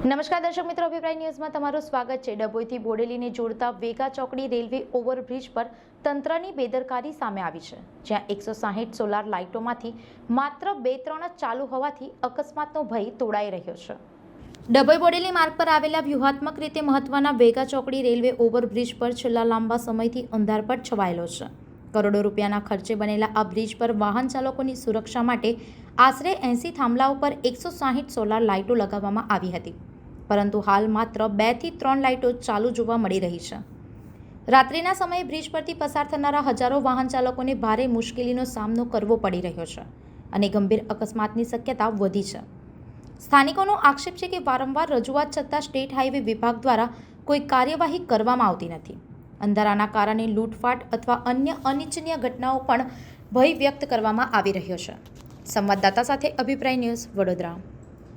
નમસ્કાર દર્શક મિત્રો, અભિપ્રાય ન્યૂઝમાં તમારું સ્વાગત છે. ડભોઈથી બોડેલીને જોડતા વેગા ચોકડી રેલવે ઓવરબ્રિજ પર તંત્રની બેદરકારી સામે આવી છે, જ્યાં એકસો સાહીઠ સોલાર લાઇટોમાંથી માત્ર બે ત્રણ જ ચાલુ હોવાથી અકસ્માતનો ભય તોડાઈ રહ્યો છે. ડભોઈ બોડેલી માર્ગ પર આવેલા વ્યૂહાત્મક રીતે મહત્વના વેગા ચોકડી રેલવે ઓવરબ્રિજ પર છેલ્લા લાંબા સમયથી અંધારપટ છવાયેલો છે. કરોડો રૂપિયાના ખર્ચે બનેલા આ બ્રિજ પર વાહન ચાલકોની સુરક્ષા માટે આશરે એંસી થાંભલાઓ પર એકસો સોલાર લાઇટો લગાવવામાં આવી હતી. પરંતુ હાલ માત્ર બેથી ત્રણ લાઇટો ચાલુ જોવા મળી રહી છે. રાત્રિના સમયે બ્રિજ પરથી પસાર થનારા હજારો વાહન ચાલકોને ભારે મુશ્કેલીનો સામનો કરવો પડી રહ્યો છે અને ગંભીર અકસ્માતની શક્યતા વધી છે. સ્થાનિકોનો આક્ષેપ છે કે વારંવાર રજૂઆત છતાં સ્ટેટ હાઈવે વિભાગ દ્વારા કોઈ કાર્યવાહી કરવામાં આવતી નથી. અંધારાના કારણે લૂંટફાટ અથવા અન્ય અનિચ્છનીય ઘટનાઓ પણ ભય વ્યક્ત કરવામાં આવી રહ્યો છે. સંવાદદાતા સાથે અભિપ્રાય ન્યૂઝ વડોદરા.